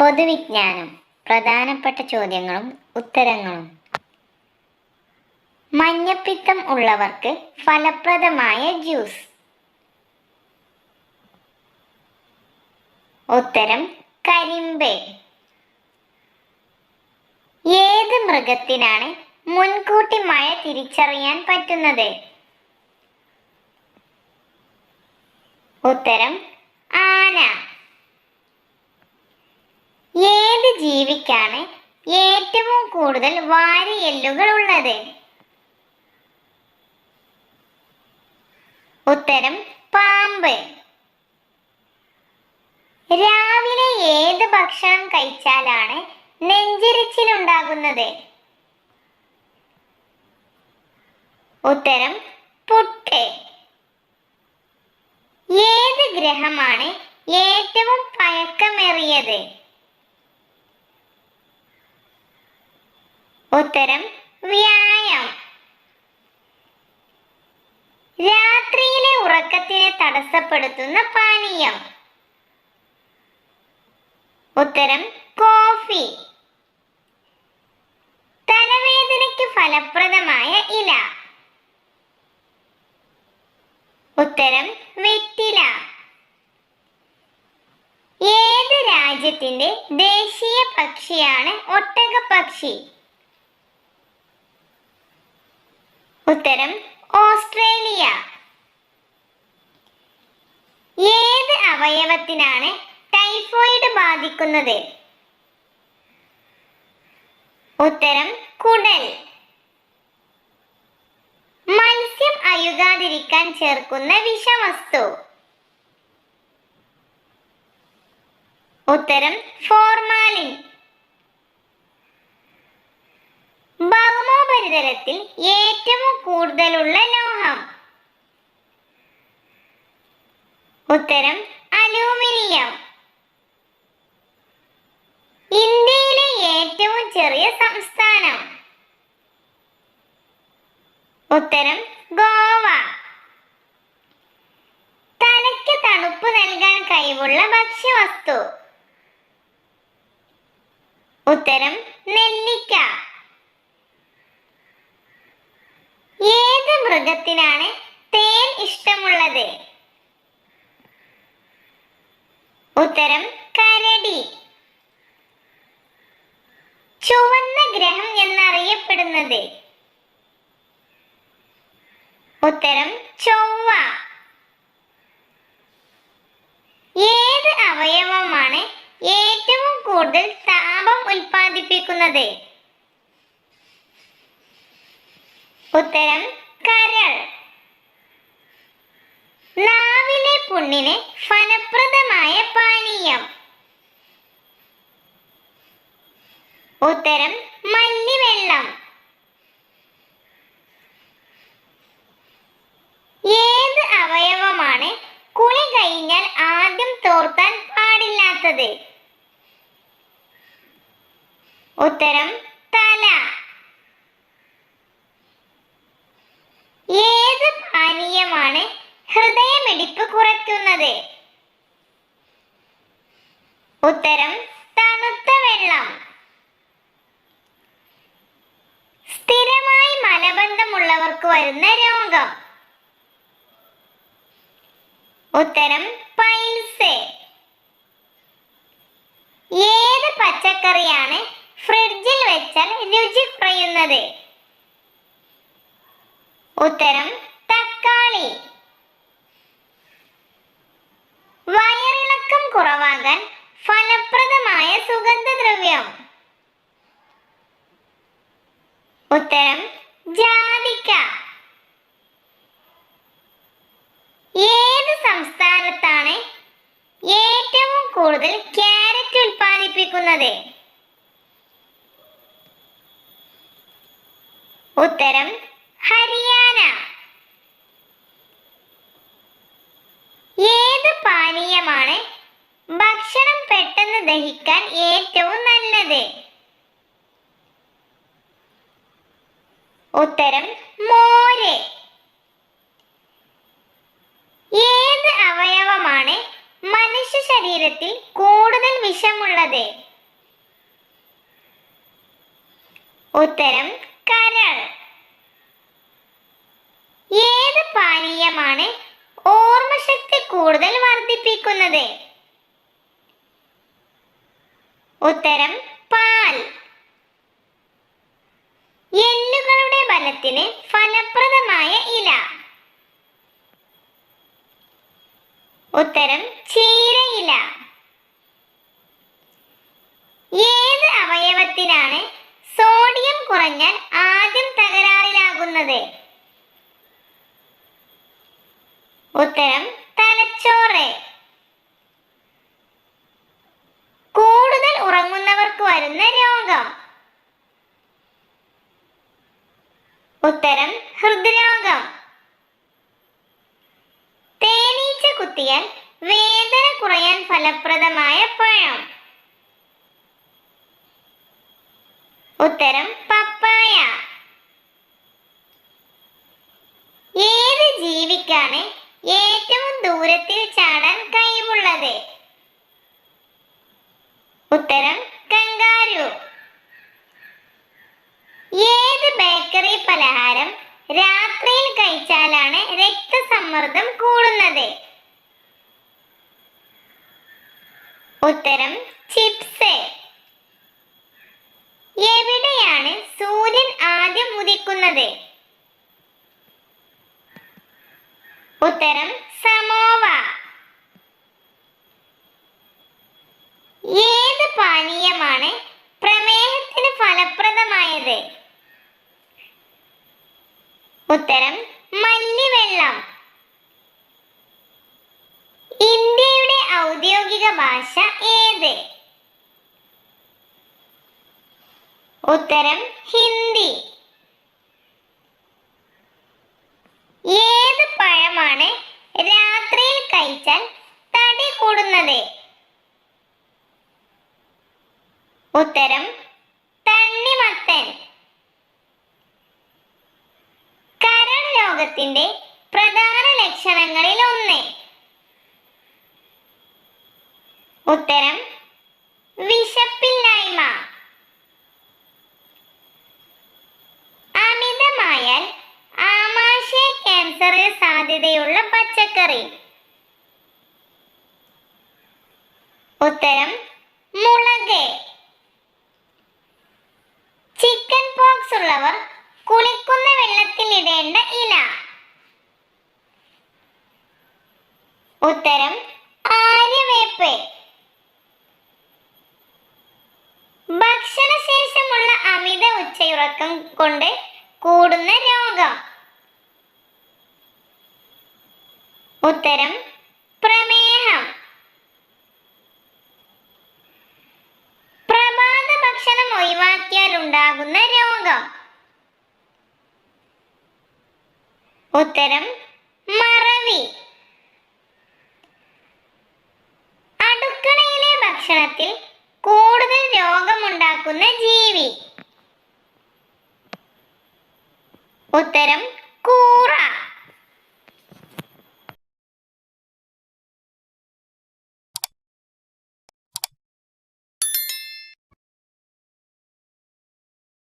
പൊതുവിജ്ഞാനം. പ്രധാനപ്പെട്ട ചോദ്യങ്ങളും ഉത്തരങ്ങളും. മഞ്ഞപ്പിത്തം ഉള്ളവർക്ക് ഫലപ്രദമായ ജ്യൂസ്. ഉത്തരം കരിമ്പേ. ഏത് മൃഗത്തിനാണ് മുൻകൂട്ടി മഴ തിരിച്ചറിയാൻ പറ്റുന്നത്? ഉത്തരം ആന. ഏത് ജീവിക്കാണ് ഏറ്റവും കൂടുതൽ വാരിയെല്ലുകൾ ഉള്ളത് ഉത്തരം പാമ്പ്. രാവിലെ ഏത് ഭക്ഷണം കഴിച്ചാലാണ് നെഞ്ചിരിച്ചിലുണ്ടാകുന്നത്? ഉത്തരം പുട്ട്. ഏത് ഗ്രഹമാണ് ഏറ്റവും പഴക്കമേറിയത്? ഉത്തരം വ്യായാമം. രാത്രിയിലെ ഉറക്കത്തിനെ തടസ്സപ്പെടുത്തുന്ന പാനീയം. ഉത്തരം കോഫി. തലവേദനയ്ക്ക് ഫലപ്രദമായ ഇല. ഉത്തരം വെറ്റില. ഏത് രാജ്യത്തിന്റെ ദേശീയ പക്ഷിയാണ് ഒട്ടകപ്പക്ഷി? ഉത്തരം ഓസ്ട്രേലിയ. ഏത് അവയവത്തിനാണ് ടൈഫോയിഡ് ബാധിക്കുന്നത്? ഉത്തരം കുടൽ. മത്സ്യം അയുകാതിരിക്കാൻ ചേർക്കുന്ന വിഷവസ്തു. ഉത്തരം ഫോർമാലിൻ. ഭൗമോപരിതലത്തിൽ ഏറ്റവും കൂടുതലുള്ള ലോഹം. ഉത്തരം അലൂമിനിയം. ഇന്ത്യയിലെ ഏറ്റവും ചെറിയ സംസ്ഥാനം. ഉത്തരം ഗോവ. തലയ്ക്ക് തണുപ്പ് നൽകാൻ കഴിവുള്ള ഭക്ഷ്യവസ്തു. ഉത്തരം നെല്ലിക്ക. ഏത് മൃഗത്തിനാണ് തേൻ ഇഷ്ടമുള്ളത്? ഉത്തരം കരടി. ചുവന്ന ഗ്രഹം എന്നറിയപ്പെടുന്നത്. ഉത്തരം ചൊവ്വ. ഏത് അവയവമാണ് ഏറ്റവും കൂടുതൽ താപം ഉൽപ്പാദിപ്പിക്കുന്നത്? ഉത്തരം കരൾ. നാവിലെ പുണ്ണിന് ഫലപ്രദമായ പാനീയം. ഉത്തരം മല്ലിവെള്ളം. ഏത് അവയവമാണ് കുളി കഴിഞ്ഞാൽ ആദ്യം തോർത്താൻ പാടില്ലാത്തത്? ഉത്തരം തല ഏത് പാനീയമാണ് ഹൃദയമിടിപ്പ് കുറയ്ക്കുന്നത്. ഉത്തരം തണുത്ത വെള്ളം. സ്ഥിരമായി മലബന്ധമുള്ളവർക്ക് വരുന്ന രോഗം. ഉത്തരം പൈൽസ്. ഏത് പച്ചക്കറിയാണ് ഫ്രിഡ്ജിൽ വെച്ചാൽ രുചി കുറയുന്നത്? ഉത്തരം തക്കാളി. വയറിളക്കം കുറവാകാൻ ഫലപ്രദമായ സുഗന്ധദ്രവ്യം. ഉത്തരം ജാതിക്ക. ഏത് സംസ്ഥാനത്താണ് ഏറ്റവും കൂടുതൽ ക്യാരറ്റ് ഉൽപ്പാദിപ്പിക്കുന്നത്? ഉത്തരം കാര്യമാണ് ഭക്ഷണം പെട്ടെന്ന് ദഹിക്കാൻ ഏറ്റവും നല്ലത്. ഉത്തരം മോര്. ഏത് അവയവമാണ് മനുഷ്യ ശരീരത്തിൽ കൂടുതൽ വിഷമുള്ളത്? ഉത്തരം കരൾ. ഏത് പാനീയമാണ് ഓർമ്മശക്തി കൂടുതൽ വർദ്ധിപ്പിക്കുന്നത്. ഉത്തരം പാൽ. എല്ലുകളുടെ ബലത്തിന് ഫലപ്രദമായ ഇല. ഉത്തരം ചീരയില ഏത് അവയവത്തിനാണ് സോഡിയം കുറഞ്ഞാൽ ആദ്യം തകരാറിലാകുന്നത്? ഉത്തരം തലച്ചോറ്. കൂടുതൽ ഉറങ്ങുന്നവർക്ക് വരുന്ന രോഗം. ഉത്തരം ഹൃദ്രോഗം. തേനീച്ച കുത്തിയാൽ വേദന കുറയാൻ ഫലപ്രദമായ പഴം. ഉത്തരം പപ്പായ. ഏത് ജീവിക്കാണ് ദൂരത്തിൽ ചാടാൻ കഴിവുള്ളത്. ഉത്തരം കങ്കാരു. ഏത് ബേക്കറി പലഹാരം രാത്രിയിൽ കഴിച്ചാലാണ് രക്തസമ്മർദ്ദം കൂടുന്നത്? ഉത്തരം ചിപ്സ്. എവിടെയാണ് സൂര്യൻ ആദ്യം ഉദിക്കുന്നത്? ഉത്തരം ഏത് പാനീയമാണ് പ്രമേഹത്തിന് ഫലപ്രദമായത് ഉത്തരം മല്ലിവെള്ളം ഇന്ത്യയുടെ ഭാഷ ഏത്? ഉത്തരം ഹിന്ദി. ഏത് പഴമാണ് രാത്രിയിൽ കഴിച്ചാൽ തടി കൂടുന്നത്? ഉത്തരം തണ്ണിമത്തൻ. കരൾ രോഗത്തിന്റെ പ്രധാന ലക്ഷണങ്ങളിൽ ഒന്ന്. ഉത്തരം വിശപ്പില്ലായ്മ. അമിതമായാൽ ആമാശയ ക്യാൻസറിന് സാധ്യതയുള്ള പച്ചക്കറി. ഉത്തരം മുളക്. ചിക്കൻ പോക്സ് ഉള്ളവർ കുളിക്കുന്ന വെള്ളത്തിൽ ഇടേണ്ട ഇല. ഉത്തരം ആര്യവേപ്പ്. ഉച്ചയുറക്കം കൊണ്ട് കൂടുന്ന രോഗം. ഉത്തരം പ്രമേഹം. പ്രഭാത ഭക്ഷണം ഒഴിവാക്കിയാൽ ഉണ്ടാകുന്ന രോഗം. ഉത്തരം മറവി. അടുക്കളയിലെ ഭക്ഷണത്തിൽ കൂടുതൽ രോഗമുണ്ടാക്കുന്ന ജീവി. ഉത്തരം കൂറ.